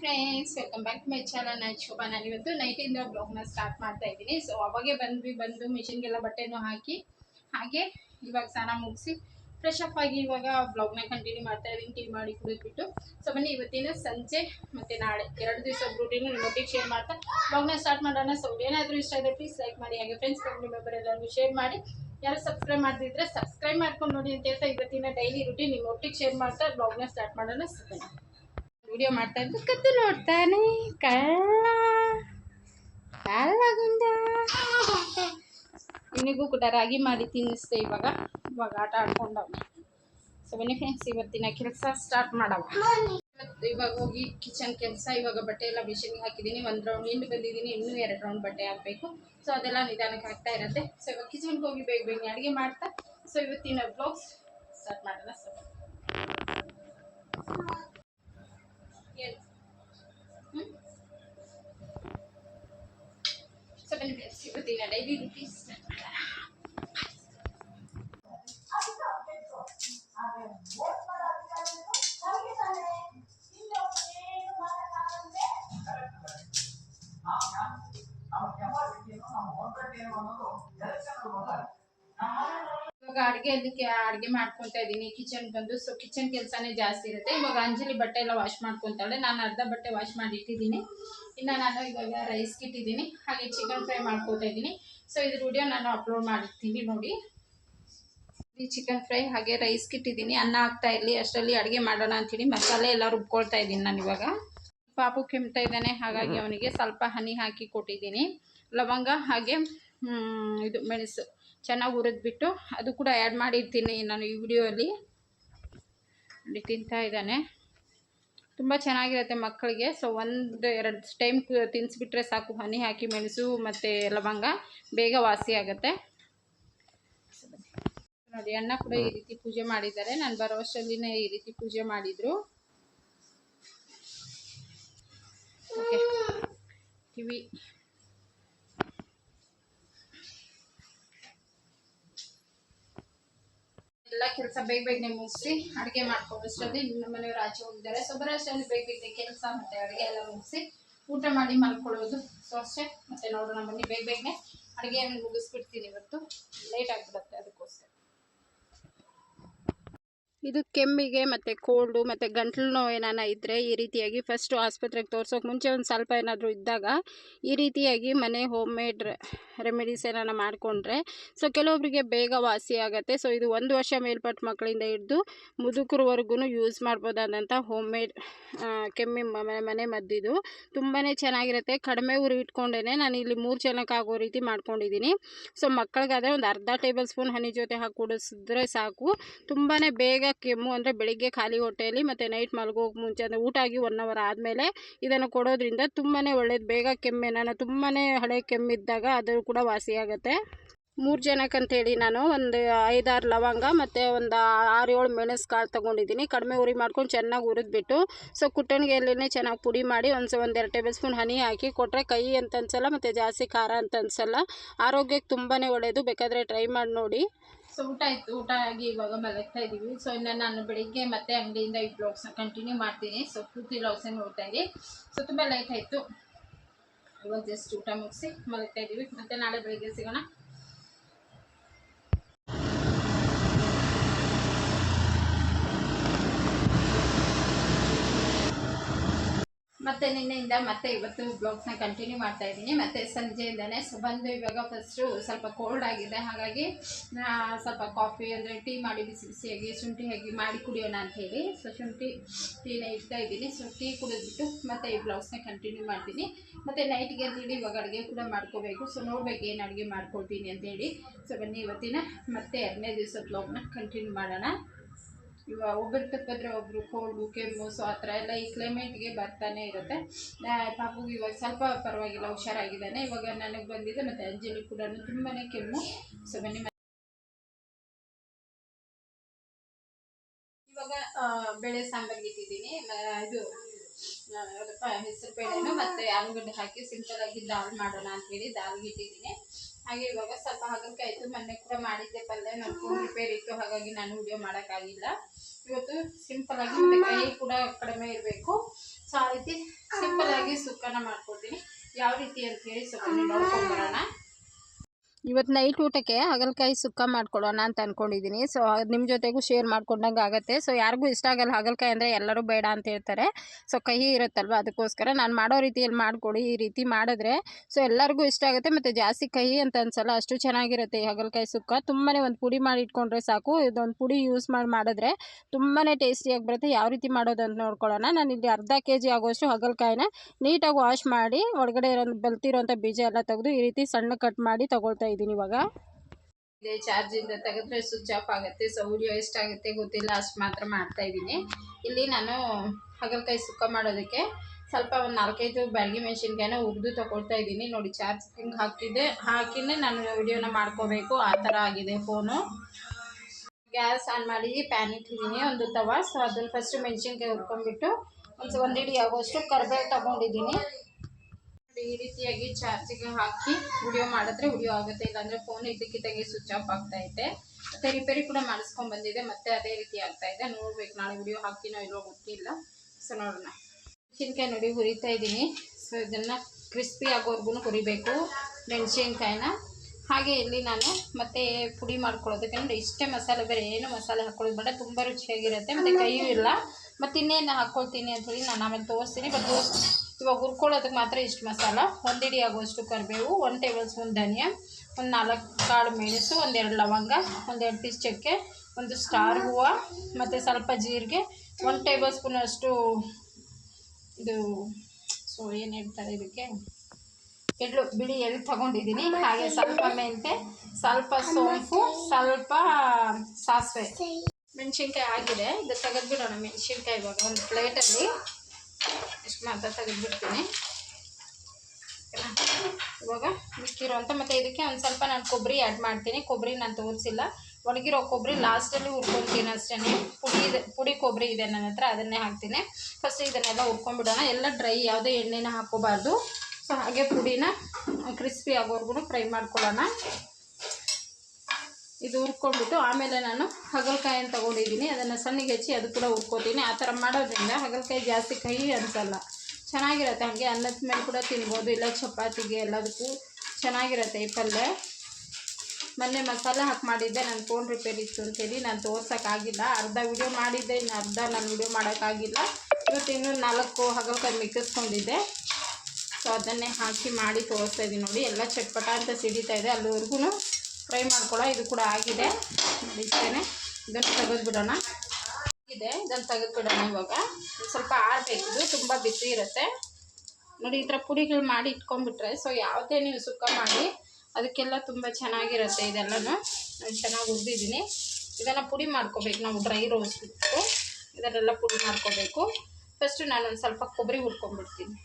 Friends welcome back to my channel ನಾನು ಶೋಭಾ ನಾನು ಇವತ್ತು ನೈಟಿಂದ ಬ್ಲಾಗ್ನ ಸ್ಟಾರ್ಟ್ ಮಾಡ್ತಾ ಇದ್ದೀನಿ. ಸೊ ಅವಾಗೆ ಬಂದ್ವಿ, ಬಂದು ಮಿಷಿನ್ಗೆಲ್ಲ ಬಟ್ಟೆನೂ ಹಾಕಿ, ಹಾಗೆ ಇವಾಗ ಸ್ನಾನ ಮುಗಿಸಿ ಫ್ರೆಶ್ ಅಪ್ ಆಗಿ ಇವಾಗ ಬ್ಲಾಗ್ನ ಕಂಟಿನ್ಯೂ ಮಾಡ್ತಾ ಇದ್ದೀನಿ ಟೀ ಮಾಡಿ ಕುಡಿದ್ಬಿಟ್ಟು. ಸೊ ಬನ್ನಿ, ಇವತ್ತಿನ ಸಂಜೆ ಮತ್ತು ನಾಳೆ ಎರಡು ದಿವಸ ರೂಟೀನು ನಿಮ್ಮೊಟ್ಟಿಗೆ ಶೇರ್ ಮಾಡ್ತಾ ಬ್ಲಾಗ್ನ ಸ್ಟಾರ್ಟ್ ಮಾಡೋಣ. ಸೊ ಏನಾದರೂ ಇಷ್ಟ ಇದೆ ಪ್ಲೀಸ್ ಲೈಕ್ ಮಾಡಿ. ಹಾಗೆ ಫ್ರೆಂಡ್ಸ್ ಫ್ಯಾಮಿಲಿ ಮೆಂಬರ್ ಎಲ್ಲರಿಗೂ ಶೇರ್ ಮಾಡಿ. ಯಾರು ಸಬ್ಸ್ಕ್ರೈಬ್ ಮಾಡದಿದ್ರೆ ಸಬ್ಸ್ಕ್ರೈಬ್ ಮಾಡ್ಕೊಂಡು ನೋಡಿ ಅಂತ ಹೇಳ್ತಾ ಇವತ್ತಿನ ಡೈಲಿ ರುಟೀನ್ ನಿಮ್ಮ ಒಟ್ಟಿಗೆ ಶೇರ್ ಮಾಡ್ತಾ ಬ್ಲಾಗ್ನ ಸ್ಟಾರ್ಟ್ ಮಾಡೋಣ ಸಿಗ್ತೇನೆ ವಿಡಿಯೋ ಮಾಡ್ತಾ ಇದ್ದು ಕದ್ದು ನೋಡ್ತಾನೆ. ಕಳ್ಳ. ಕಳ್ಳ ಗುಂಡ ಕೂಡ ರಾಗಿ ಮಾಡಿ ತಿನ್ನಿಸ್ದೆ ಇವಾಗ. ಇವಾಗ ಆಟ ಆಡ್ಕೊಂಡವ ಸೊ ಬನ್ನಿ ಫ್ರೆಂಡ್ಸ್ ಇವತ್ತಿನ ಕೆಲಸ ಸ್ಟಾರ್ಟ್ ಮಾಡವ. ಇವಾಗ ಹೋಗಿ ಕಿಚನ್ ಕೆಲಸ, ಇವಾಗ ಬಟ್ಟೆ ಎಲ್ಲ ಮಿಷಿನ್ಗೆ ಹಾಕಿದ್ದೀನಿ. ಒಂದು ರೌಂಡ್ ಹಿಂಡು ಬಂದಿದ್ದೀನಿ, ಇನ್ನೂ ಎರಡು ರೌಂಡ್ ಬಟ್ಟೆ ಹಾಕಬೇಕು. ಸೊ ಅದೆಲ್ಲ ನಿಧಾನಕ್ಕೆ ಆಗ್ತಾ ಇರುತ್ತೆ. ಸೊ ಇವಾಗ ಕಿಚನ್ಗೆ ಹೋಗಿ ಬೇಗ ಬೇಗ ಅಡುಗೆ ಮಾಡ್ತಾ. ಸೊ ಇವತ್ತಿನ ಬ್ಲಾಗ್ಸ್ ಸ್ಟಾರ್ಟ್ ಮಾಡೋಣ. ಸೊ? ಸೊ ಇವತ್ತಿನ ಡೈಲಿ ರುಟೀಸ್ ಇವಾಗ ಅಡುಗೆ ಅದಕ್ಕೆ ಅಡುಗೆ ಮಾಡ್ಕೊತಾ ಇದ್ದೀನಿ. ಕಿಚನ್ ಬಂದು ಸೊ ಕಿಚನ್ ಕೆಲಸನೇ ಜಾಸ್ತಿ ಇರುತ್ತೆ. ಇವಾಗ ಅಂಜಲಿ ಬಟ್ಟೆ ಎಲ್ಲ ವಾಶ್ ಮಾಡ್ಕೊತಾಳೆ ನಾನು ಅರ್ಧ ಬಟ್ಟೆ ವಾಶ್ ಮಾಡಿ ಇಟ್ಟಿದ್ದೀನಿ ಇನ್ನು ನಾನು ಇವಾಗ ರೈಸ್ ಇಟ್ಟಿದ್ದೀನಿ. ಹಾಗೆ ಚಿಕನ್ ಫ್ರೈ ಮಾಡ್ಕೊತಾ ಇದ್ದೀನಿ. ಸೊ ಇದ್ರ ವಿಡಿಯೋ ನಾನು ಅಪ್ಲೋಡ್ ಮಾಡಿರ್ತೀನಿ ನೋಡಿ. ಈ ಚಿಕನ್ ಫ್ರೈ ಹಾಗೆ ರೈಸ್ ಇಟ್ಟಿದ್ದೀನಿ. ಅನ್ನ ಹಾಕ್ತಾ ಇರಲಿ ಅಷ್ಟರಲ್ಲಿ ಅಡುಗೆ ಮಾಡೋಣ ಅಂತೀನಿ ಮಸಾಲೆ ಎಲ್ಲ ರುಬ್ಕೊಳ್ತಾ ಇದ್ದೀನಿ ನಾನು ಇವಾಗ. ಪಾಪು ಕೆಮ್ತಾ ಇದ್ದಾನೆ. ಹಾಗಾಗಿ ಅವನಿಗೆ ಸ್ವಲ್ಪ ಹನಿ ಹಾಕಿ ಕೊಟ್ಟಿದ್ದೀನಿ. ಲವಂಗ ಹಾಗೆ ಇದು ಮೆಣಸು. ಚೆನ್ನಾಗಿ ಹುರಿದ್ಬಿಟ್ಟು ಅದು ಕೂಡ ಆ್ಯಡ್ ಮಾಡಿರ್ತೀನಿ ನಾನು ಈ ವಿಡಿಯೋಲಿ. ಅಲ್ಲಿ ತಿಂತಾ ಇದ್ದಾನೆ. ತುಂಬ ಚೆನ್ನಾಗಿರುತ್ತೆ ಮಕ್ಕಳಿಗೆ. ಸೊ ಒಂದು, ಎರಡು ಟೈಮ್ ತಿನ್ನಿಸ್ಬಿಟ್ರೆ ಸಾಕು. ಹನಿ ಹಾಕಿ ಮೆಣಸು ಮತ್ತು ಲವಂಗ ಬೇಗ ವಾಸಿ ಆಗುತ್ತೆ. ನೋಡಿ, ಅಣ್ಣ ಕೂಡ ಈ ರೀತಿ ಪೂಜೆ ಮಾಡಿದ್ದಾರೆ. ನಾನು ಬರೋ ವರ್ಷದಲ್ಲಿನೇ ಈ ರೀತಿ ಪೂಜೆ ಮಾಡಿದರು. ಓಕೆ ಕಿವಿ ಎಲ್ಲ ಕೆಲಸ ಬೇಗ ಬೇಗನೆ ಮುಗಿಸಿ ಅಡುಗೆ ಮಾಡ್ಕೊಡೋಷ್ಟರಲ್ಲಿ ನಮ್ಮ ಮನೆಯವರು ಆಚೆ ಹೋಗಿದ್ದಾರೆ. ಸೊ ಬರೋ ಅಷ್ಟರಲ್ಲಿ ಬೇಗ ಬೇಗನೆ ಕೆಲಸ ಮತ್ತು ಅಡುಗೆ ಎಲ್ಲ ಮುಗಿಸಿ ಊಟ ಮಾಡಿ ಮಲ್ಕೊಳ್ಳೋದು. ಸೊ ಅಷ್ಟೇ. ಮತ್ತೆ ನೋಡೋಣ ಬನ್ನಿ. ಬೇಗ ಬೇಗನೆ ಅಡುಗೆಯನ್ನು ಮುಗಿಸ್ಬಿಡ್ತೀನಿ ಇವತ್ತು. ಲೇಟ್ ಆಗಿಬಿಡುತ್ತೆ ಅದಕ್ಕೋಸ್ಕರ ಇದು ಕೆಮ್ಮಿಗೆ ಮತ್ತು ಕೋಲ್ಡು ಮತ್ತು ಗಂಟ್ಲು ನೋವು ಏನಾನ ಇದ್ದರೆ ಈ ರೀತಿಯಾಗಿ ಫಸ್ಟು ಆಸ್ಪತ್ರೆಗೆ ತೋರ್ಸೋಕೆ ಮುಂಚೆ ಒಂದು ಸ್ವಲ್ಪ ಏನಾದರೂ ಇದ್ದಾಗ ಈ ರೀತಿಯಾಗಿ ಮನೆ ಹೋಮ್ ಮೇಡ್ ರೆಮಿಡೀಸ್ ಏನಾನ ಮಾಡಿಕೊಂಡ್ರೆ ಸೊ ಕೆಲವೊಬ್ಬರಿಗೆ ಬೇಗ ವಾಸಿ ಆಗುತ್ತೆ. ಸೊ ಇದು ಒಂದು ವರ್ಷ ಮೇಲ್ಪಟ್ಟ ಮಕ್ಕಳಿಂದ ಹಿಡಿದು ಮುದುಕರವರೆಗೂ ಯೂಸ್ ಮಾಡ್ಬೋದಾದಂಥ ಹೋಮ್ ಮೇಡ್ ಕೆಮ್ಮಿ ಮನೆ ಮದ್ದಿದು. ತುಂಬಾ ಚೆನ್ನಾಗಿರುತ್ತೆ. ಕಡಿಮೆ ಉರಿ ಇಟ್ಕೊಂಡೇ ನಾನು ಇಲ್ಲಿ ಮೂರು ಜನಕ್ಕೆ ಆಗೋ ರೀತಿ ಮಾಡ್ಕೊಂಡಿದ್ದೀನಿ ಸೊ ಮಕ್ಕಳಿಗಾದರೆ ಒಂದು ಅರ್ಧ ಟೇಬಲ್ ಸ್ಪೂನ್ ಹನಿ ಜೊತೆ ಹಾಕಿ ಕುಡಿಸಿದ್ರೆ ಸಾಕು. ತುಂಬಾ ಬೇಗ ಕೆಮ್ಮು ಅಂದರೆ ಬೆಳಿಗ್ಗೆ ಖಾಲಿ ಹೊಟ್ಟೆಯಲ್ಲಿ ಮತ್ತು ನೈಟ್ ಮಲಗೋಕೆ ಮುಂಚೆ ಅಂದರೆ ಊಟ ಆಗಿ ಒನ್ ಅವರ್ ಆದಮೇಲೆ ಇದನ್ನು ಕೊಡೋದ್ರಿಂದ ತುಂಬಾ ಒಳ್ಳೇದು. ಬೇಗ ಕೆಮ್ಮೇನ ತುಂಬಾ ಹಳೆ ಕೆಮ್ಮಿದ್ದಾಗ ಅದು ಕೂಡ ವಾಸಿಯಾಗುತ್ತೆ. ಮೂರು ಜನಕ್ಕಂತೇಳಿ ನಾನು ಒಂದು ಐದಾರು ಲವಂಗ ಮತ್ತು ಒಂದು ಆರು ಏಳು ಮೆಣಸು ಕಾಳು ತೊಗೊಂಡಿದ್ದೀನಿ. ಕಡಿಮೆ ಉರಿ ಮಾಡ್ಕೊಂಡು ಚೆನ್ನಾಗಿ ಹುರಿದ್ಬಿಟ್ಟು, ಸೊ ಕುಟ್ಟಣಿಗೆಯಲ್ಲೇ ಚೆನ್ನಾಗಿ ಪುಡಿ ಮಾಡಿ ಒಂದು ಒಂದೆರಡು ಟೇಬಲ್ ಸ್ಪೂನ್ ಹನಿ ಹಾಕಿ ಕೊಟ್ಟರೆ ಕೈ ಅಂತ ಅನ್ಸಲ್ಲ ಮತ್ತು ಜಾಸ್ತಿ ಖಾರ ಅಂತ ಅನ್ಸಲ್ಲ ಆರೋಗ್ಯಕ್ಕೆ ತುಂಬಾ ಒಳ್ಳೆಯದು ಬೇಕಾದರೆ ಟ್ರೈ ಮಾಡಿ ನೋಡಿ. ಸೊ ಊಟ ಆಯಿತು. ಊಟ ಆಗಿ ಇವಾಗ ಮಲಗ್ತಾ ಇದ್ದೀವಿ ಸೊ ಇನ್ನು ನಾನು ಬೆಳಿಗ್ಗೆ ಮತ್ತೆ ಅಂಗಡಿಯಿಂದ ಈ ಬ್ಲಾಗ್ಸ್ನ ಕಂಟಿನ್ಯೂ ಮಾಡ್ತೀನಿ. ಸೊ ಪೂರ್ತಿ ಬ್ಲೌಸೇ ನೋಡ್ತಾ ಇದ್ದೀವಿ ಸೊ ತುಂಬ ಲೈಟ್ ಆಯಿತು. ಇವಾಗ ಜಸ್ಟ್ ಊಟ ಮುಗಿಸಿ ಮಲಗ್ತಾ ಇದ್ದೀವಿ ಮತ್ತೆ ನಾಳೆ ಬೆಳಿಗ್ಗೆ ಸಿಗೋಣ. ಮತ್ತೆ ನಿನ್ನೆಯಿಂದ ಮತ್ತೆ ಇವತ್ತು ಬ್ಲಾಗ್ಸ್ನ ಕಂಟಿನ್ಯೂ ಮಾಡ್ತಾ ಇದ್ದೀನಿ. ಮತ್ತೆ ಸಂಜೆಯಿಂದನೇ ಸೊ ಬಂದು ಇವಾಗ ಫಸ್ಟು ಸ್ವಲ್ಪ ಕೋಲ್ಡ್ ಆಗಿದೆ. ಹಾಗಾಗಿ ಸ್ವಲ್ಪ ಕಾಫಿ ಅಂದರೆ ಟೀ ಮಾಡಿ ಬಿಸಿ ಬಿಸಿಯಾಗಿ, ಶುಂಠಿ ಆಗಿ ಮಾಡಿ ಕುಡಿಯೋಣ ಅಂತ ಹೇಳಿ. ಸೊ ಶುಂಠಿ ಟೀನ ಇಡ್ತಾ ಇದ್ದೀನಿ. ಸೊ ಟೀ ಕುಡಿದ್ಬಿಟ್ಟು ಮತ್ತೆ ಈ ಬ್ಲಾಗ್ಸ್ನ ಕಂಟಿನ್ಯೂ ಮಾಡ್ತೀನಿ. ಮತ್ತು ನೈಟ್ಗೆ ಅಂತೇಳಿ ಇವಾಗ ಅಡುಗೆ ಕೂಡ ಮಾಡ್ಕೋಬೇಕು. ಸೊ ನೋಡ್ಬೇಕು ಏನು ಅಡುಗೆ ಮಾಡ್ಕೊಳ್ತೀನಿ ಅಂತೇಳಿ ಸೊ ಬನ್ನಿ ಇವತ್ತಿನ ಮತ್ತೆ ಎರಡನೇ ದಿವಸ ಬ್ಲಾಗ್ನ ಕಂಟಿನ್ಯೂ ಮಾಡೋಣ. ಇವಾಗ ಒಬ್ಬರು ತಪ್ಪಿದ್ರೆ ಒಬ್ಬರು ಕೋಲ್ಡು ಕೆಮ್ಮು ಸೊ ಆ ಥರ ಎಲ್ಲ ಈ ಕ್ಲೈಮೇಟ್ಗೆ ಬರ್ತಾನೆ ಇರುತ್ತೆ. ಪಾಪುಗೆ ಇವಾಗ ಸ್ವಲ್ಪ ಪರವಾಗಿಲ್ಲ, ಹುಷಾರಾಗಿದ್ದಾನೆ. ಇವಾಗ ನನಗೆ ಬಂದಿದೆ ಮತ್ತು ಅಂಜಲಿ ಕೂಡ ತುಂಬಾ ಕೆಮ್ಮು. ಸೊ ಬನ್ನಿ ಇವಾಗ ಬೇಳೆ ಸಾಂಬಾರ್ಗೆ ಇಟ್ಟಿದ್ದೀನಿ. ಇದು ಹೆಸರು ಬೇಳೆನು ಮತ್ತು ಆಲೂಗಡ್ಡೆ ಹಾಕಿ ಸಿಂಪಲ್ ಆಗಿ ದಾಲ್ ಮಾಡೋಣ ಅಂತೇಳಿ ದಾಲ್ಗೆ ಇಟ್ಟಿದ್ದೀನಿ. ಹಾಗೆ ಇವಾಗ ಸ್ವಲ್ಪ ಹಾಗಲಕಾಯಿ ಆಯಿತು, ಮೊನ್ನೆ ಮಾಡಿದ್ದೆ ಪಲ್ಯ ನನ್ನ ಫೋನ್ ರಿಪೇರ್ ಇತ್ತು, ಹಾಗಾಗಿ ನಾನು ವಿಡಿಯೋ ಮಾಡೋಕ್ಕಾಗಿಲ್ಲ. ಇವತ್ತು ಸಿಂಪಲ್ ಆಗಿ ಕೈ ಕೂಡ ಕಡಿಮೆ ಇರಬೇಕು. ಸೊ ಆ ರೀತಿ ಸಿಂಪಲ್ ಆಗಿ ಸುಕ್ಕನ ಮಾಡ್ಕೊಡ್ತೀನಿ. ಯಾವ ರೀತಿ ಅಂತ ಹೇಳಿ ಸ್ವಲ್ಪ ನೋಡ್ಕೊಂಡು ಬರೋಣ. ಇವತ್ತು ನೈಟ್ ಊಟಕ್ಕೆ ಹಾಗಲಕಾಯಿ ಸುಕ್ಕ ಮಾಡ್ಕೊಡೋಣ ಅಂತ ಅಂದ್ಕೊಂಡಿದ್ದೀನಿ ಸೊ ನಿಮ್ಮ ಜೊತೆಗೂ ಶೇರ್ ಮಾಡ್ಕೊಂಡಂಗೆ ಆಗುತ್ತೆ. ಸೊ ಯಾರಿಗೂ ಇಷ್ಟ ಆಗಲ್ಲ ಹಾಗಲಕಾಯಿ ಅಂದರೆ ಎಲ್ಲರೂ ಬೇಡ ಅಂತ ಹೇಳ್ತಾರೆ. ಸೊ ಕಹಿ ಇರುತ್ತಲ್ವ ಅದಕ್ಕೋಸ್ಕರ ನಾನು ಮಾಡೋ ರೀತಿಯಲ್ಲಿ ಮಾಡಿಕೊಡಿ. ಈ ರೀತಿ ಮಾಡಿದ್ರೆ ಸೊ ಎಲ್ಲರಿಗೂ ಇಷ್ಟ ಆಗುತ್ತೆ. ಮತ್ತು ಜಾಸ್ತಿ ಕಹಿ ಅಂತ ಅನ್ಸಲ್ಲ, ಅಷ್ಟು ಚೆನ್ನಾಗಿರುತ್ತೆ ಈ ಹಾಗಲಕಾಯಿ ಸುಕ್ಕ. ತುಂಬಾ ಒಂದು ಪುಡಿ ಮಾಡಿ ಇಟ್ಕೊಂಡ್ರೆ ಸಾಕು. ಇದೊಂದು ಪುಡಿ ಯೂಸ್ ಮಾಡಿ, ಮಾಡಿದ್ರೆ ತುಂಬಾ ಟೇಸ್ಟಿಯಾಗಿ ಬರುತ್ತೆ. ಯಾವ ರೀತಿ ಮಾಡೋದು ಅಂತ ನೋಡ್ಕೊಳ್ಳೋಣ. ನಾನು ಇಲ್ಲಿ ಅರ್ಧ ಕೆ ಜಿ ಆಗೋಷ್ಟು ಹಾಗಲಕಾಯಿನ ನೀಟಾಗಿ ವಾಶ್ ಮಾಡಿ, ಒಳಗಡೆ ಇರೋ ಬೆಳ್ತಿರೋಂಥ ಬೀಜ ಎಲ್ಲ ತೆಗೆದು ಈ ರೀತಿ ಸಣ್ಣ ಕಟ್ ಮಾಡಿ ತಗೊಳ್ತಾ ಇದ್ದೀನಿ ಇವಾಗ. ಇದೆ ಚಾರ್ಜಿಂದ ತೆಗೆದ್ರೆ ಸ್ವಿಚ್ ಆಫ್ ಆಗುತ್ತೆ. ಸೊ ವಿಡಿಯೋ ಎಷ್ಟಾಗುತ್ತೆ ಗೊತ್ತಿಲ್ಲ, ಅಷ್ಟು ಮಾತ್ರ ಮಾಡ್ತಾ ಇದ್ದೀನಿ. ಇಲ್ಲಿ ನಾನು ಹಾಗಲಕಾಯಿ ಸುಕ್ಕ ಮಾಡೋದಕ್ಕೆ ಸ್ವಲ್ಪ ಒಂದು ನಾಲ್ಕೈದು ಬ್ಯಾಳಿಗೆ ಮೆಣಸಿನ್ಕಾಯಿನ ಉರಿದು ತಗೊಳ್ತಾ ಇದ್ದೀನಿ. ನೋಡಿ ಚಾರ್ಜ್ ಹಿಂಗೆ ಹಾಕಿದ್ದೆ. ಹಾಕಿನೇ ನಾನು ವಿಡಿಯೋನ ಮಾಡ್ಕೋಬೇಕು. ಆ ಥರ ಆಗಿದೆ ಫೋನು ಗ್ಯಾಸ್ ಆನ್ ಮಾಡಿ ಪ್ಯಾನ್ ಇಟ್ಟಿದ್ದೀನಿ ಒಂದು ತವ. ಸೊ ಅದನ್ನು ಫಸ್ಟ್ ಮೆಣಸಿನ್ಕಾಯಿ ಹುರ್ಕೊಂಡ್ಬಿಟ್ಟು ಒಂದು ಒಂದು ಆಗೋಷ್ಟು ಕರ್ಬೇವು ತಗೊಂಡಿದ್ದೀನಿ. ಈ ರೀತಿಯಾಗಿ ಚಾರ್ಜಿಗೆ ಹಾಕಿ ವಿಡಿಯೋ ಮಾಡಿದ್ರೆ ವಿಡಿಯೋ ಆಗುತ್ತೆ, ಇಲ್ಲಾಂದ್ರೆ ಫೋನ್ ಇದ್ದಕ್ಕಿದ್ದಂಗೆ ಸ್ವಿಚ್ ಆಫ್ ಆಗ್ತಾ ಇದೆ. ಮತ್ತೆ ರಿಪೇರಿ ಕೂಡ ಮಾಡಿಸ್ಕೊಂಡ್ ಬಂದಿದೆ, ಮತ್ತೆ ಅದೇ ರೀತಿ ಆಗ್ತಾ ಇದೆ. ನೋಡ್ಬೇಕು ನಾಳೆ ವಿಡಿಯೋ ಹಾಕ್ತೀನೋ ಇಲ್ಲೋ ಗೊತ್ತಿಲ್ಲ. ಸೊ ನೋಡೋಣ. ಮೆಣಸಿನ್ಕಾಯಿ ನೋಡಿ ಹುರಿತಾ ಇದ್ದೀನಿ. ಸೊ ಇದನ್ನು ಕ್ರಿಸ್ಪಿ ಆಗೋವರೆಗೂ ಹುರಿಬೇಕು. ಮೆಣಸಿನ್ಕಾಯಿನ. ಹಾಗೆ ಇಲ್ಲಿ ನಾನು ಮತ್ತೆ ಪುಡಿ ಮಾಡ್ಕೊಳ್ಳೋದಕ್ಕೆ ನೋಡಿ, ಇಷ್ಟೇ ಮಸಾಲೆ, ಬೇರೆ ಏನು ಮಸಾಲೆ ಹಾಕೊಳ್ಳೋದು ಬೇಡ. ತುಂಬ ರುಚಿಯಾಗಿರುತ್ತೆ, ಮತ್ತು ಕೈಯೂ ಇಲ್ಲ. ಮತ್ತು ಇನ್ನೇನು ಹಾಕ್ಕೊಳ್ತೀನಿ ಹೇಳಿ ನಾನು ಆಮೇಲೆ ತೋರಿಸ್ತೀನಿ. ಬಟ್ ಇವಾಗ ಹುರ್ಕೊಳ್ಳೋದಕ್ಕೆ ಮಾತ್ರ ಇಷ್ಟು ಮಸಾಲ. ಒಂದು ಹಿಡಿ ಆಗುವಷ್ಟು ಕರಿಬೇವು, ಒಂದು ಟೇಬಲ್ ಸ್ಪೂನ್ ಧನಿಯಾ, ಒಂದು ನಾಲ್ಕು ಕಾಳು ಮೆಣಸು ಒಂದೆರಡು ಲವಂಗ ಒಂದೆರಡು ಪೀಸ್ ಚಕ್ಕೆ, ಒಂದು ಸ್ಟಾರ್ ಹೂವು, ಮತ್ತು ಸ್ವಲ್ಪ ಜೀರಿಗೆ, ಒಂದು ಟೇಬಲ್ ಸ್ಪೂನ್ ಅಷ್ಟು ಇದು ಸೊ, ಏನು ಹೇಳ್ತಾರೆ ಇದಕ್ಕೆ? ಎಳ್ಳು, ಬಿಳಿ ಎಳ್ಳು ತಗೊಂಡಿದ್ದೀನಿ. ಹಾಗೆ ಸ್ವಲ್ಪ ಮೆಂತೆ ಸ್ವಲ್ಪ ಸೋಂಪು, ಸ್ವಲ್ಪ ಸಾಸಿವೆ. ಮೆಣಸಿನ್ಕಾಯಿ ಆಗಿದೆ. ಇದು ತೆಗೆದ್ಬಿಡೋಣ ಮೆಣಸಿನ್ಕಾಯಿ ಇವಾಗ ಒಂದು ಪ್ಲೇಟಲ್ಲಿ ಇಷ್ಟು ಮಾತ್ರ ತೆಗೆದ್ಬಿಡ್ತೀನಿ. ಇವಾಗ ಮಿಕ್ಕಿರೋಂಥ ಮತ್ತು ಇದಕ್ಕೆ ಒಂದು ಸ್ವಲ್ಪ ನಾನು ಕೊಬ್ಬರಿ ಆ್ಯಡ್ ಮಾಡ್ತೀನಿ. ಕೊಬ್ಬರಿ ನಾನು ತೋರಿಸಿಲ್ಲ. ಒಣಗಿರೋ ಕೊಬ್ಬರಿ ಲಾಸ್ಟಲ್ಲಿ ಹುರ್ಕೊತೀನಿ ಅಷ್ಟೇ ಪುಡಿ ಇದೆ, ಪುಡಿ ಕೊಬ್ಬರಿ ಇದೆ ನನ್ನ ಹತ್ರ, ಅದನ್ನೇ ಹಾಕ್ತೀನಿ. ಫಸ್ಟ್ ಇದನ್ನೆಲ್ಲ ಹುರ್ಕೊಂಬಿಡೋಣ ಎಲ್ಲ ಡ್ರೈ ಯಾವುದೇ ಎಣ್ಣೆನ ಹಾಕೋಬಾರ್ದು ಸೊ ಹಾಗೆ ಪುಡಿನ ಕ್ರಿಸ್ಪಿ ಆಗೋರ್ಗು ಫ್ರೈ ಮಾಡ್ಕೊಳ್ಳೋಣ. ಇದು ಹುರ್ಕೊಂಡ್ಬಿಟ್ಟು ಆಮೇಲೆ ನಾನು ಹಾಗಲಕಾಯಿನ ತೊಗೊಂಡಿದ್ದೀನಿ. ಅದನ್ನು ಸಣ್ಣಗೆ ಹೆಚ್ಚಿ ಅದು ಕೂಡ ಹುರ್ಕೋತೀನಿ. ಆ ಥರ ಮಾಡೋದ್ರಿಂದ ಹಾಗಲಕಾಯಿ ಜಾಸ್ತಿ ಕಹಿ ಅನಿಸಲ್ಲ. ಚೆನ್ನಾಗಿರುತ್ತೆ. ಹಾಗೆ ಅನ್ನದ ಮೇಲೆ ಕೂಡ ತಿನ್ಬೋದು. ಇಲ್ಲ ಚಪಾತಿಗೆ ಎಲ್ಲದಕ್ಕೂ ಚೆನ್ನಾಗಿರುತ್ತೆ ಈ ಪಲ್ಯ. ಮೊನ್ನೆ ಮಸಾಲೆ ಹಾಕಿ ಮಾಡಿದ್ದೆ. ನನ್ನ ಫೋನ್ ರಿಪೇರ್ ಇತ್ತು ಅಂತೇಳಿ ನಾನು ತೋರ್ಸೋಕ್ಕಾಗಿಲ್ಲ ಅರ್ಧ ವಿಡಿಯೋ ಮಾಡಿದ್ದೆ. ಇನ್ನು ಅರ್ಧ ನಾನು ವಿಡಿಯೋ ಮಾಡೋಕ್ಕಾಗಿಲ್ಲ ಇವತ್ತು ಇನ್ನೂ ನಾಲ್ಕು ಹಗಲಕಾಯಿ ಮಿಕ್ಕಿಸ್ಕೊಂಡಿದ್ದೆ. ಸೊ ಅದನ್ನೇ ಹಾಕಿ ಮಾಡಿ ತೋರಿಸ್ತಾ ಇದ್ದೀನಿ ನೋಡಿ. ಎಲ್ಲ ಚಟ್ಪಟ ಅಂತ ಸಿಡಿತಾ ಇದೆ. ಅಲ್ಲಿವರೆಗೂ ಫ್ರೈ ಮಾಡ್ಕೊಳ್ಳೋ, ಇದು ಕೂಡ ಆಗಿದೆ. ಇಷ್ಟೇ ಇದನ್ನು ತೆಗೆದ್ಬಿಡೋಣ. ಇದೆ ಇದನ್ನು ತೆಗೆದ್ಬಿಡೋಣ ಇವಾಗ. ಸ್ವಲ್ಪ ಆರಬೇಕು ಇದು ತುಂಬ ಬಿಸಿ ಇರುತ್ತೆ. ನೋಡಿ, ಈ ಥರ ಪುಡಿಗಳು ಮಾಡಿ ಇಟ್ಕೊಂಡ್ಬಿಟ್ರೆ, ಸೊ ಯಾವುದೇ ನೀವು ಸುಕ್ಕ ಮಾಡಿ, ಅದಕ್ಕೆಲ್ಲ ತುಂಬ ಚೆನ್ನಾಗಿರುತ್ತೆ ಇದೆಲ್ಲನೂ. ನಾನು ಚೆನ್ನಾಗಿ ಹುರಿದಿದ್ದೀನಿ. ಇದನ್ನು ಪುಡಿ ಮಾಡ್ಕೋಬೇಕು. ನಾವು ಡ್ರೈ ರೋಸ್ ಬಿಟ್ಟು ಇದನ್ನೆಲ್ಲ ಪುಡಿ ಮಾಡ್ಕೋಬೇಕು. ಫಸ್ಟು ನಾನು ಒಂದು ಸ್ವಲ್ಪ ಕೊಬ್ಬರಿ ಹುರ್ಕೊಂಡ್ಬಿಡ್ತೀನಿ.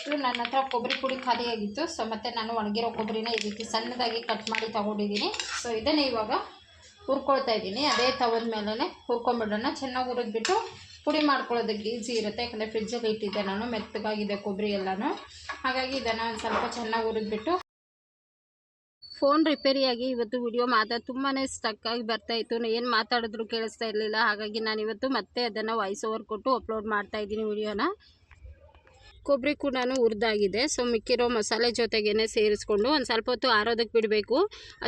ಇಷ್ಟು ನನ್ನ ಹತ್ರ ಕೊಬ್ಬರಿ ಪುಡಿ ಖಾಲಿಯಾಗಿತ್ತು ಸೊ ಮತ್ತು ನಾನು ಒಣಗಿರೋ ಕೊಬ್ಬರಿನ ಈ ರೀತಿ ಸಣ್ಣದಾಗಿ ಕಟ್ ಮಾಡಿ ತಗೊಂಡಿದ್ದೀನಿ. ಸೊ ಇದನ್ನು ಇವಾಗ ಹುರ್ಕೊಳ್ತಾ ಇದ್ದೀನಿ. ಅದೇ ತವದ ಮೇಲೇ ಹುರ್ಕೊಂಬಿಡೋಣ. ಚೆನ್ನಾಗಿ ಹುರಿದ್ಬಿಟ್ಟು ಪುಡಿ ಮಾಡ್ಕೊಳ್ಳೋದಕ್ಕೆ ಈಸಿ ಇರುತ್ತೆ. ಯಾಕಂದರೆ ಫ್ರಿಜ್ಜಲ್ಲಿ ಇಟ್ಟಿದ್ದೆ ನಾನು, ಮೆತ್ತಗಾಗಿದೆ ಕೊಬ್ಬರಿ ಎಲ್ಲನೂ. ಹಾಗಾಗಿ ಇದನ್ನು ಒಂದು ಸ್ವಲ್ಪ ಚೆನ್ನಾಗಿ ಹುರಿದ್ಬಿಟ್ಟು ಫೋನ್ ರಿಪೇರಿಯಾಗಿ ಇವತ್ತು ವಿಡಿಯೋ ಮಾತ್ರ ತುಂಬಾ ಸ್ಟಕ್ಕಾಗಿ ಬರ್ತಾಯಿತ್ತು ಏನು ಮಾತಾಡಿದ್ರು ಕೇಳಿಸ್ತಾ ಇರಲಿಲ್ಲ. ಹಾಗಾಗಿ ನಾನು ಇವತ್ತು ಮತ್ತೆ ಅದನ್ನು ವಾಯ್ಸ್ ಓವರ್ ಕೊಟ್ಟು ಅಪ್ಲೋಡ್ ಮಾಡ್ತಾ ಇದ್ದೀನಿ ವಿಡಿಯೋನ ಕೊಬ್ಬರಿ ಕೂಡ ಹುರಿದಾಗಿದೆ. ಸೊ ಮಿಕ್ಕಿರೋ ಮಸಾಲೆ ಜೊತೆಗೇ ಸೇರಿಸ್ಕೊಂಡು ಒಂದು ಸ್ವಲ್ಪ ಹೊತ್ತು ಆರೋದಕ್ಕೆ ಬಿಡಬೇಕು.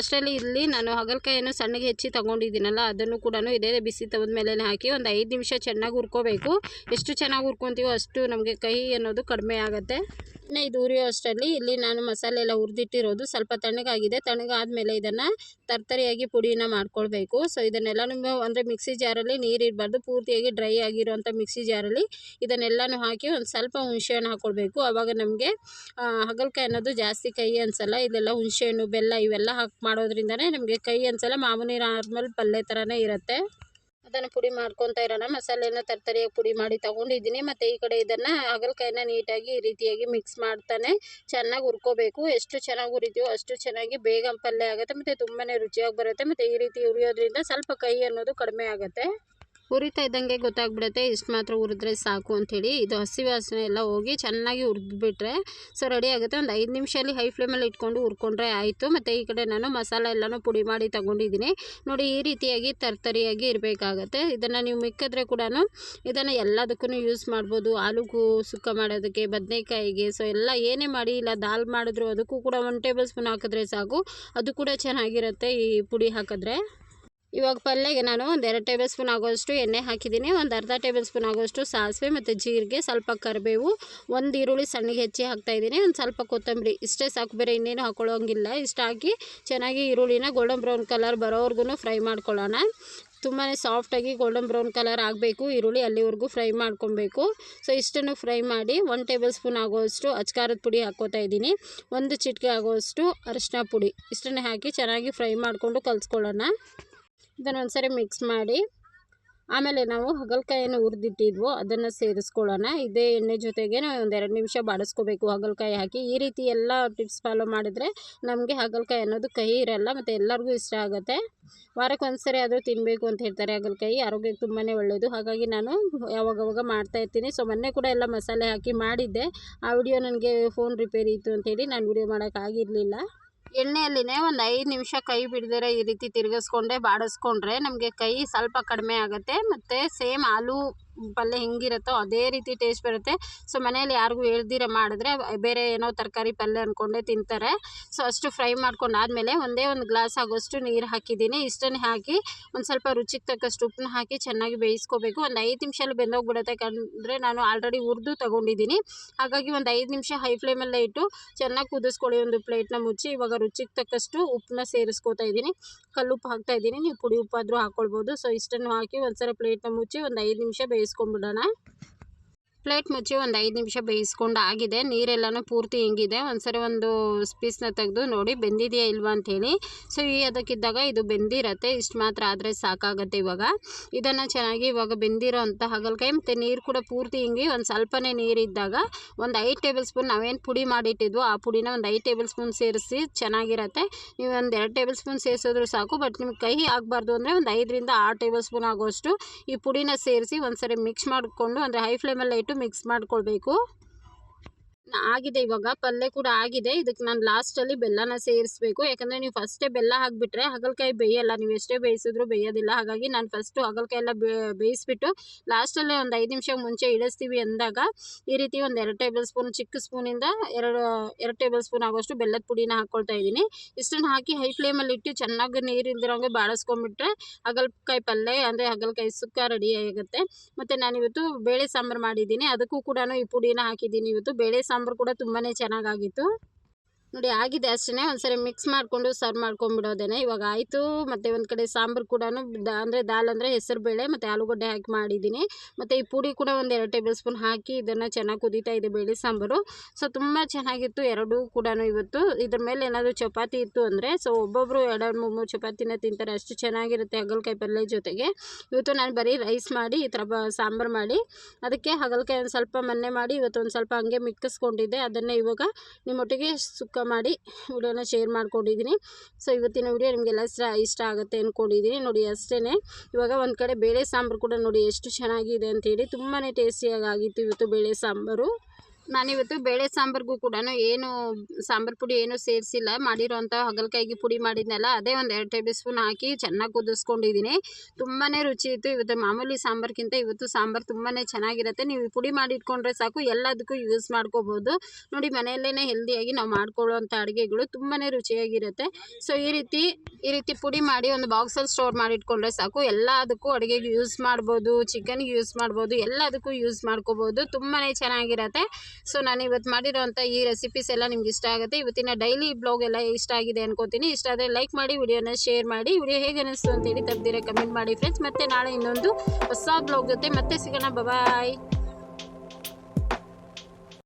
ಅಷ್ಟರಲ್ಲಿ ಇಲ್ಲಿ ನಾನು ಹಾಗಲಕಾಯನ್ನು ಸಣ್ಣಗೆ ಹೆಚ್ಚಿ ತೊಗೊಂಡಿದ್ದೀನಲ್ಲ, ಅದನ್ನು ಕೂಡ ಇದೇ ಬಿಸಿ ತವದ ಮೇಲೆ ಹಾಕಿ ಒಂದು ಐದು ನಿಮಿಷ ಚೆನ್ನಾಗಿ ಹುರ್ಕೋಬೇಕು. ಎಷ್ಟು ಚೆನ್ನಾಗಿ ಹುರ್ಕೊತೀವೋ ಅಷ್ಟು ನಮಗೆ ಕಹಿ ಅನ್ನೋದು ಕಡಿಮೆ ಆಗುತ್ತೆ. ಇನ್ನು ಇದು ಉರಿಯೋ ಅಷ್ಟರಲ್ಲಿ ಇಲ್ಲಿ ನಾನು ಮಸಾಲೆ ಎಲ್ಲ ಹುರಿದಿಟ್ಟಿರೋದು ಸ್ವಲ್ಪ ತಣ್ಣಗಾಗಿದೆ. ತಣ್ಣಗಾದ್ಮೇಲೆ ಇದನ್ನು ತರ್ತರಿಯಾಗಿ ಪುಡಿನ ಮಾಡ್ಕೊಳ್ಬೇಕು. ಸೊ ಇದನ್ನೆಲ್ಲನೂ ಅಂದರೆ ಮಿಕ್ಸಿ ಜಾರಲ್ಲಿ ನೀರು ಇರಬಾರ್ದು ಪೂರ್ತಿಯಾಗಿ ಡ್ರೈ ಆಗಿರೋಂಥ ಮಿಕ್ಸಿ ಜಾರಲ್ಲಿ ಇದನ್ನೆಲ್ಲನೂ ಹಾಕಿ ಒಂದು ಸ್ವಲ್ಪ ಹುಣಸೆಹಣ್ಣು ಹಾಕ್ಕೊಳ್ಬೇಕು ಆವಾಗ ನಮಗೆ ಹಾಗಲಕಾಯಿ ಅನ್ನೋದು ಜಾಸ್ತಿ ಕಹಿ ಅನಿಸಲ್ಲ. ಇದೆಲ್ಲ ಹುಣಸೆಹಣ್ಣು, ಬೆಲ್ಲ ಇವೆಲ್ಲ ಹಾಕಿ ಮಾಡೋದ್ರಿಂದನೇ ನಮಗೆ ಕಹಿ ಅನ್ಸೋಲ್ಲ. ಮಾಮೂಲಿ ನಾರ್ಮಲ್ ಪಲ್ಯ ಥರನೇ ಇರುತ್ತೆ. ಅದನ್ನು ಪುಡಿ ಮಾಡ್ಕೊತಾ ಇರೋಣ. ಮಸಾಲೆನ ತರ್ತರಿಯಾಗಿ ಪುಡಿ ಮಾಡಿ ತೊಗೊಂಡಿದ್ದೀನಿ. ಮತ್ತು ಈ ಕಡೆ ಇದನ್ನು ಹಾಗಲಕಾಯಿನ ನೀಟಾಗಿ ಈ ರೀತಿಯಾಗಿ ಮಿಕ್ಸ್ ಮಾಡ್ತಾನೆ. ಚೆನ್ನಾಗಿ ಹುರ್ಕೋಬೇಕು. ಎಷ್ಟು ಚೆನ್ನಾಗಿ ಹುರಿತೀವೋ ಅಷ್ಟು ಚೆನ್ನಾಗಿ ಬೇಗ ಪಲ್ಯ ಆಗುತ್ತೆ. ಮತ್ತು ತುಂಬಾ ರುಚಿಯಾಗಿ ಬರುತ್ತೆ. ಮತ್ತು ಈ ರೀತಿ ಹುರಿಯೋದ್ರಿಂದ ಸ್ವಲ್ಪ ಕಹಿ ಅನ್ನೋದು ಕಡಿಮೆ ಆಗುತ್ತೆ. ಹುರಿತಾ ಇದ್ದಂಗೆ ಗೊತ್ತಾಗ್ಬಿಡುತ್ತೆ, ಇಷ್ಟು ಮಾತ್ರ ಹುರಿದ್ರೆ ಸಾಕು ಅಂಥೇಳಿ. ಇದು ಹಸಿ ವಾಸನೆ ಎಲ್ಲ ಹೋಗಿ ಚೆನ್ನಾಗಿ ಹುರಿದ್ಬಿಟ್ರೆ, ಸೊ ರೆಡಿ ಆಗುತ್ತೆ. ಒಂದು ಐದು ನಿಮಿಷದಲ್ಲಿ ಹೈ ಫ್ಲೇಮಲ್ಲಿ ಇಟ್ಕೊಂಡು ಹುರ್ಕೊಂಡ್ರೆ ಆಯಿತು. ಮತ್ತು ಈ ಕಡೆ ನಾನು ಮಸಾಲೆ ಎಲ್ಲನೂ ಪುಡಿ ಮಾಡಿ ತಗೊಂಡಿದ್ದೀನಿ. ನೋಡಿ ಈ ರೀತಿಯಾಗಿ ತರ್ತರಿಯಾಗಿ ಇರಬೇಕಾಗತ್ತೆ. ಇದನ್ನು ನೀವು ಮಿಕ್ಕಿದ್ರೆ ಕೂಡ ಇದನ್ನು ಎಲ್ಲದಕ್ಕೂ ಯೂಸ್ ಮಾಡ್ಬೋದು. ಆಲೂಗೂ ಸುಕ್ಕ ಮಾಡೋದಕ್ಕೆ, ಬದನೆಕಾಯಿಗೆ ಸೊ ಎಲ್ಲ ಏನೇ ಮಾಡಿ, ಇಲ್ಲ ದಾಲ್ ಮಾಡಿದ್ರು ಅದಕ್ಕೂ ಕೂಡ ಒನ್ ಟೇಬಲ್ ಸ್ಪೂನ್ ಹಾಕಿದ್ರೆ ಸಾಕು. ಅದು ಕೂಡ ಚೆನ್ನಾಗಿರುತ್ತೆ ಈ ಪುಡಿ ಹಾಕಿದ್ರೆ. ಇವಾಗ ಪಲ್ಯಗೆ ನಾನು ಒಂದು ಎರಡು ಟೇಬಲ್ ಸ್ಪೂನ್ ಆಗೋಷ್ಟು ಎಣ್ಣೆ ಹಾಕಿದ್ದೀನಿ. ಒಂದು ಅರ್ಧ ಟೇಬಲ್ ಸ್ಪೂನ್ ಆಗೋಷ್ಟು ಸಾಸಿವೆ ಮತ್ತು ಜೀರಿಗೆ, ಸ್ವಲ್ಪ ಕರಿಬೇವು, ಒಂದು ಈರುಳ್ಳಿ ಸಣ್ಣಗೆ ಹೆಚ್ಚಿ ಹಾಕ್ತಾಯಿದ್ದೀನಿ ಒಂದು ಸ್ವಲ್ಪ ಕೊತ್ತಂಬರಿ. ಇಷ್ಟೇ ಸಾಕು, ಬೇರೆ ಇನ್ನೇನು ಹಾಕೊಳ್ಳೋಂಗಿಲ್ಲ. ಇಷ್ಟು ಹಾಕಿ ಚೆನ್ನಾಗಿ ಈರುಳ್ಳಿನ ಗೋಲ್ಡನ್ ಬ್ರೌನ್ ಕಲರ್ ಬರೋವರೆಗೂ ಫ್ರೈ ಮಾಡ್ಕೊಳ್ಳೋಣ. ತುಂಬಾ ಸಾಫ್ಟಾಗಿ ಗೋಲ್ಡನ್ ಬ್ರೌನ್ ಕಲರ್ ಆಗಬೇಕು. ಈರುಳ್ಳಿ ಅಲ್ಲಿವರೆಗೂ ಫ್ರೈ ಮಾಡ್ಕೊಬೇಕು. ಸೊ ಇಷ್ಟನ್ನು ಫ್ರೈ ಮಾಡಿ ಒನ್ ಟೇಬಲ್ ಸ್ಪೂನ್ ಆಗೋಷ್ಟು ಅಚ್ಕಾರದ ಪುಡಿ ಹಾಕ್ಕೋತಾ ಇದ್ದೀನಿ. ಒಂದು ಚಿಟಿಕೆ ಆಗೋಷ್ಟು ಅರಿಶಿನ ಪುಡಿ. ಇಷ್ಟನ್ನು ಹಾಕಿ ಚೆನ್ನಾಗಿ ಫ್ರೈ ಮಾಡಿಕೊಂಡು ಕಲಿಸ್ಕೊಳ್ಳೋಣ. ಇದನ್ನು ಒಂದ್ಸರಿ ಮಿಕ್ಸ್ ಮಾಡಿ, ಆಮೇಲೆ ನಾವು ಹಾಗಲ್ಕಾಯನ್ನು ಹುರಿದಿಟ್ಟಿದ್ವು ಅದನ್ನು ಸೇರಿಸ್ಕೊಳ್ಳೋಣ. ಇದೇ ಎಣ್ಣೆ ಜೊತೆಗೆ ಒಂದು ಎರಡು ನಿಮಿಷ ಬಾಡಿಸ್ಕೋಬೇಕು ಹಾಗಲಕಾಯಿ ಹಾಕಿ. ಈ ರೀತಿ ಎಲ್ಲ ಟಿಪ್ಸ್ ಫಾಲೋ ಮಾಡಿದರೆ ನಮಗೆ ಹಾಗಲಕಾಯಿ ಅನ್ನೋದು ಕಹಿ ಇರಲ್ಲ, ಮತ್ತು ಎಲ್ಲರಿಗೂ ಇಷ್ಟ ಆಗುತ್ತೆ. ವಾರಕ್ಕೆ ಒಂದು ಸರಿ ಆದರೂ ತಿನ್ನಬೇಕು ಅಂತ ಹೇಳ್ತಾರೆ ಹಾಗಲಕಾಯಿ. ಆರೋಗ್ಯಕ್ಕೆ ತುಂಬಾ ಒಳ್ಳೆಯದು ಹಾಗಾಗಿ ನಾನು ಯಾವಾಗವಾಗ ಮಾಡ್ತಾ ಇರ್ತೀನಿ. ಸೊ ಮೊನ್ನೆ ಕೂಡ ಎಲ್ಲ ಮಸಾಲೆ ಹಾಕಿ ಮಾಡಿದ್ದೆ. ಆ ವಿಡಿಯೋ ನನಗೆ ಫೋನ್ ರಿಪೇರಿ ಇತ್ತು ಅಂತೇಳಿ ನಾನು ವಿಡಿಯೋ ಮಾಡೋಕ್ಕಾಗಿರಲಿಲ್ಲ ಎಣ್ಣೆಯಲ್ಲಿನೇ ಒಂದು ಐದು ನಿಮಿಷ ಕೈ ಬಿಡದಿರ ಈ ರೀತಿ ತಿರುಗಿಸ್ಕೊಂಡೆ, ಬಾಡಿಸ್ಕೊಂಡ್ರೆ ನಮಗೆ ಕೈ ಸ್ವಲ್ಪ ಕಡಿಮೆ ಆಗುತ್ತೆ. ಮತ್ತು ಸೇಮ್ ಆಲೂ ಪಲ್ಯ ಹೆಂಗಿರುತ್ತೋ ಅದೇ ರೀತಿ ಟೇಸ್ಟ್ ಬರುತ್ತೆ. ಸೊ ಮನೆಯಲ್ಲಿ ಯಾರಿಗೂ ಹೇಳ್ದಿರ ಮಾಡಿದ್ರೆ ಬೇರೆ ಏನೋ ತರಕಾರಿ ಪಲ್ಯ ಅಂದ್ಕೊಂಡೇ ತಿಂತಾರೆ. ಸೊ ಅಷ್ಟು ಫ್ರೈ ಮಾಡ್ಕೊಂಡು ಆದಮೇಲೆ ಒಂದೇ ಒಂದು ಗ್ಲಾಸ್ ಆಗೋಷ್ಟು ನೀರು ಹಾಕಿದ್ದೀನಿ. ಇಷ್ಟನ್ನು ಹಾಕಿ ಒಂದು ಸ್ವಲ್ಪ ರುಚಿಗೆ ತಕ್ಕಷ್ಟು ಉಪ್ಪನ್ನ ಹಾಕಿ ಚೆನ್ನಾಗಿ ಬೇಯಿಸ್ಕೋಬೇಕು. ಒಂದು ಐದು ನಿಮಿಷಲ್ಲಿ ಬೆಂದೋಗ್ಬಿಡುತ್ತೆ ಯಾಕಂದರೆ ನಾನು ಆಲ್ರೆಡಿ ಹುರಿದು ತೊಗೊಂಡಿದ್ದೀನಿ. ಹಾಗಾಗಿ ಒಂದು ಐದು ನಿಮಿಷ ಹೈ ಫ್ಲೇಮಲ್ಲೇ ಇಟ್ಟು ಚೆನ್ನಾಗಿ ಕುದಿಸ್ಕೊಳ್ಳಿ ಒಂದು ಪ್ಲೇಟ್ನ ಮುಚ್ಚಿ. ಇವಾಗ ರುಚಿಗೆ ತಕ್ಕಷ್ಟು ಉಪ್ಪನ್ನ ಸೇರಿಸ್ಕೋತಾ ಇದ್ದೀನಿ. ಕಲ್ಲುಪ್ಪು ಹಾಕ್ತಾ ಇದ್ದೀನಿ. ನೀವು ಪುಡಿ ಉಪ್ಪಾದರೂ ಹಾಕ್ಕೊಳ್ಬೋದು ಸೊ ಇಷ್ಟನ್ನು ಹಾಕಿ ಒಂದು ಸಲ ಪ್ಲೇಟ್ನ ಮುಚ್ಚಿ ಒಂದು ಐದು ನಿಮಿಷ it's called the ಪ್ಲೇಟ್ ಮುಚ್ಚಿ ಒಂದು ಐದು ನಿಮಿಷ ಬೇಯಿಸ್ಕೊಂಡು ಆಗಿದೆ. ನೀರೆಲ್ಲನೂ ಪೂರ್ತಿ ಹಿಂಗಿದೆ ಒಂದ್ಸರಿ ಒಂದು ಸ್ಪೀಸ್ನ ತೆಗೆದು ನೋಡಿ ಬೆಂದಿದೆಯಾ ಇಲ್ವಾ ಅಂತೇಳಿ ಸೊ ಈ ಅದಕ್ಕಿದ್ದಾಗ ಇದು ಬೆಂದಿರತ್ತೆ. ಇಷ್ಟು ಮಾತ್ರ ಆದರೆ ಸಾಕಾಗತ್ತೆ ಇವಾಗ. ಇದನ್ನು ಚೆನ್ನಾಗಿ ಇವಾಗ ಬೆಂದಿರೋ ಅಂಥ ಹಾಗಲಕಾಯಿ ಮತ್ತು ನೀರು ಕೂಡ ಪೂರ್ತಿ ಹಿಂಗಿ ಒಂದು ಸ್ವಲ್ಪನೇ ನೀರಿದ್ದಾಗ ಒಂದು ಐದು ಟೇಬಲ್ ಸ್ಪೂನ್ ನಾವೇನು ಪುಡಿ ಮಾಡಿಟ್ಟಿದ್ವು ಆ ಪುಡಿನ ಒಂದು ಐದು ಟೇಬಲ್ ಸ್ಪೂನ್ ಸೇರಿಸಿ ಚೆನ್ನಾಗಿರತ್ತೆ. ನೀವು ಒಂದು ಎರಡು ಟೇಬಲ್ ಸ್ಪೂನ್ ಸೇರಿಸಿದ್ರು ಸಾಕು, ಬಟ್ ನಿಮ್ಗೆ ಕಹಿ ಆಗಬಾರ್ದು ಅಂದರೆ ಒಂದು ಐದರಿಂದ ಆರು ಟೇಬಲ್ ಸ್ಪೂನ್ ಆಗೋಷ್ಟು ಈ ಪುಡಿನ ಸೇರಿಸಿ ಒಂದ್ಸರಿ ಮಿಕ್ಸ್ ಮಾಡಿಕೊಂಡು ಅಂದರೆ ಹೈ ಫ್ಲೇಮಲ್ಲಿ ಇಟ್ಟು ಮಿಕ್ಸ್ ಮಾಡ್ಕೊಳ್ಬೇಕು. ಆಗಿದೆ, ಇವಾಗ ಪಲ್ಯ ಕೂಡ ಆಗಿದೆ. ಇದಕ್ಕೆ ನಾನು ಲಾಸ್ಟಲ್ಲಿ ಬೆಲ್ಲನ ಸೇರಿಸ್ಬೇಕು. ಯಾಕಂದರೆ ನೀವು ಫಸ್ಟೇ ಬೆಲ್ಲ ಹಾಕಿಬಿಟ್ರೆ ಹಾಗಲಕಾಯಿ ಬೇಯಲ್ಲ. ನೀವು ಎಷ್ಟೇ ಬೇಯಿಸಿದ್ರು ಬೇಯೋದಿಲ್ಲ. ಹಾಗಾಗಿ ನಾನು ಫಸ್ಟು ಹಾಗಲಕಾಯಿ ಎಲ್ಲ ಬೇಯಿಸ್ಬಿಟ್ಟು ಲಾಸ್ಟಲ್ಲಿ ಒಂದು ಐದು ನಿಮಿಷ ಮುಂಚೆ ಇಳಿಸ್ತೀವಿ ಅಂದಾಗ ಈ ರೀತಿ ಒಂದು ಎರಡು ಟೇಬಲ್ ಸ್ಪೂನ್ ಚಿಕ್ಕ ಸ್ಪೂನಿಂದ ಎರಡು ಎರಡು ಟೇಬಲ್ ಸ್ಪೂನ್ ಆಗೋಷ್ಟು ಬೆಲ್ಲದ ಪುಡಿನ ಹಾಕ್ಕೊಳ್ತಾ ಇದ್ದೀನಿ. ಇಷ್ಟನ್ನು ಹಾಕಿ ಹೈ ಫ್ಲೇಮಲ್ಲಿ ಇಟ್ಟು ಚೆನ್ನಾಗಿ ನೀರು ಇಲ್ದಿರೋಂಗೆ ಬಾಡಿಸ್ಕೊಂಡ್ಬಿಟ್ರೆ ಹಾಗಲಕಾಯಿ ಪಲ್ಯ ಅಂದರೆ ಹಾಗಲಕಾಯಿ ಸುಕ್ಕ ರೆಡಿ ಆಗುತ್ತೆ. ಮತ್ತು ನಾನಿವತ್ತು ಬೇಳೆ ಸಾಂಬಾರು ಮಾಡಿದ್ದೀನಿ. ಅದಕ್ಕೂ ಕೂಡ ಈ ಪುಡಿನ ಹಾಕಿದ್ದೀನಿ. ಇವತ್ತು ಬೇಳೆ ಸಾಂಬಾರು ಕೂಡ ತುಂಬಾ ಚೆನ್ನಾಗಾಗಿತ್ತು. ನೋಡಿ, ಆಗಿದೆ ಅಷ್ಟೇ ಒಂದ್ಸರಿ ಮಿಕ್ಸ್ ಮಾಡಿಕೊಂಡು ಸರ್ವ್ ಮಾಡ್ಕೊಂಡ್ಬಿಡೋದೇನೆ. ಇವಾಗ ಆಯಿತು. ಮತ್ತು ಒಂದು ಕಡೆ ಸಾಂಬಾರು ಕೂಡ ಅಂದರೆ ದಾಲ್ ಅಂದರೆ ಬೇಳೆ ಮತ್ತು ಆಲೂಗಡ್ಡೆ ಹಾಕಿ ಮಾಡಿದ್ದೀನಿ. ಮತ್ತು ಈ ಪುಡಿ ಕೂಡ ಒಂದು ಎರಡು ಟೇಬಲ್ ಸ್ಪೂನ್ ಹಾಕಿ ಇದನ್ನು ಚೆನ್ನಾಗಿ ಕುದೀತಾ ಇದೆ ಬೇಳೆ ಸಾಂಬಾರು. ಸೊ ತುಂಬ ಚೆನ್ನಾಗಿತ್ತು ಎರಡೂ ಕೂಡ ಇವತ್ತು. ಇದ್ರ ಮೇಲೆ ಏನಾದರೂ ಚಪಾತಿ ಇತ್ತು ಅಂದರೆ ಸೊ ಒಬ್ಬೊಬ್ಬರು ಎರಡು ಮೂರು ಮೂರು ಚಪಾತಿನ ತಿಂತಾರೆ. ಅಷ್ಟು ಚೆನ್ನಾಗಿರುತ್ತೆ ಹಾಗಲಕಾಯಿ ಪಲ್ಯ ಜೊತೆಗೆ. ಇವತ್ತು ನಾನು ಬರೀ ರೈಸ್ ಮಾಡಿ, ಈ ಥರ ಸಾಂಬಾರು ಮಾಡಿ. ಅದಕ್ಕೆ ಹಾಗಲಕಾಯಿ ಒಂದು ಸ್ವಲ್ಪ ಮನ್ನೆ ಮಾಡಿ ಇವತ್ತು ಒಂದು ಸ್ವಲ್ಪ ಹಂಗೆ ಮಿಕ್ಕಿಸ್ಕೊಂಡಿದ್ದೆ ಅದನ್ನೇ ಇವಾಗ ನಿಮ್ಮೊಟ್ಟಿಗೆ ಸುಕ್ಕ ಮಾಡಿ ವಿಡಿಯೋನ ಶೇರ್ ಮಾಡ್ಕೊಂಡಿದ್ದೀನಿ. ಸೊ ಇವತ್ತಿನ ವಿಡಿಯೋ ನಿಮಗೆಲ್ಲ ಇಷ್ಟ ಇಷ್ಟ ಆಗುತ್ತೆ ಅಂದ್ಕೊಂಡಿದ್ದೀನಿ ನೋಡಿ ಅಷ್ಟೇ ಇವಾಗ ಒಂದು ಕಡೆ ಬೇಳೆ ಸಾಂಬಾರು ಕೂಡ ನೋಡಿ, ಎಷ್ಟು ಚೆನ್ನಾಗಿದೆ ಅಂತೇಳಿ ತುಂಬಾ ಟೇಸ್ಟಿಯಾಗಿ ಆಗಿತ್ತು ಇವತ್ತು ಬೇಳೆ ಸಾಂಬಾರು. ನಾನಿವತ್ತು ಬೇಳೆ ಸಾಂಬಾರಿಗೂ ಕೂಡ ಏನು ಸಾಂಬಾರು ಪುಡಿ ಏನೂ ಸೇರಿಸಿಲ್ಲ. ಮಾಡಿರೋಂಥ ಹಾಗಲಕಾಯಿಗೆ ಪುಡಿ ಮಾಡಿದ್ನಲ್ಲ, ಅದೇ ಒಂದು ಎರಡು ಟೇಬಲ್ ಸ್ಪೂನ್ ಹಾಕಿ ಚೆನ್ನಾಗಿ ಕುದಿಸ್ಕೊಂಡಿದ್ದೀನಿ. ತುಂಬಾ ರುಚಿ ಇತ್ತು. ಇವತ್ತು ಮಾಮೂಲಿ ಸಾಂಬಾರ್ಗಿಂತ ಇವತ್ತು ಸಾಂಬಾರು ತುಂಬಾ ಚೆನ್ನಾಗಿರುತ್ತೆ. ನೀವು ಪುಡಿ ಮಾಡಿಟ್ಕೊಂಡ್ರೆ ಸಾಕು. ಎಲ್ಲದಕ್ಕೂ ಯೂಸ್ ಮಾಡ್ಕೋಬೋದು. ನೋಡಿ ಮನೆಯಲ್ಲೇ ಹೆಲ್ದಿಯಾಗಿ ನಾವು ಮಾಡ್ಕೊಳ್ಳೋವಂಥ ಅಡುಗೆಗಳು ತುಂಬಾ ರುಚಿಯಾಗಿರುತ್ತೆ. ಸೊ ಈ ರೀತಿ ಈ ರೀತಿ ಪುಡಿ ಮಾಡಿ ಒಂದು ಬಾಕ್ಸಲ್ಲಿ ಸ್ಟೋರ್ ಮಾಡಿಟ್ಕೊಂಡ್ರೆ ಸಾಕು. ಎಲ್ಲದಕ್ಕೂ ಅಡುಗೆಗೆ ಯೂಸ್ ಮಾಡ್ಬೋದು ಚಿಕನ್ಗೆ ಯೂಸ್ ಮಾಡ್ಬೋದು, ಎಲ್ಲದಕ್ಕೂ ಯೂಸ್ ಮಾಡ್ಕೋಬೋದು. ತುಂಬಾ ಚೆನ್ನಾಗಿರುತ್ತೆ. ಸೊ ನಾನು ಇವತ್ತು ಮಾಡಿರೋಂಥ ಈ ರೆಸಿಪೀಸ್ ಎಲ್ಲ ನಿಮ್ಗೆ ಇಷ್ಟ ಆಗುತ್ತೆ. ಇವತ್ತಿನ ಡೈಲಿ ಬ್ಲಾಗ್ ಎಲ್ಲ ಇಷ್ಟ ಆಗಿದೆ ಅನ್ಕೋತೀನಿ. ಇಷ್ಟ ಆದರೆ ಲೈಕ್ ಮಾಡಿ ವಿಡಿಯೋನ ಶೇರ್ ಮಾಡಿ. ವಿಡಿಯೋ ಹೇಗೆ ಅನಿಸ್ತು ಅಂತೇಳಿ ತಪ್ಪದಿರ ಕಮೆಂಟ್ ಮಾಡಿ ಫ್ರೆಂಡ್ಸ್ ಮತ್ತೆ ನಾಳೆ ಇನ್ನೊಂದು ಹೊಸ ಬ್ಲಾಗ್ ಜೊತೆ ಮತ್ತೆ ಸಿಗೋಣ. ಬಾಯ್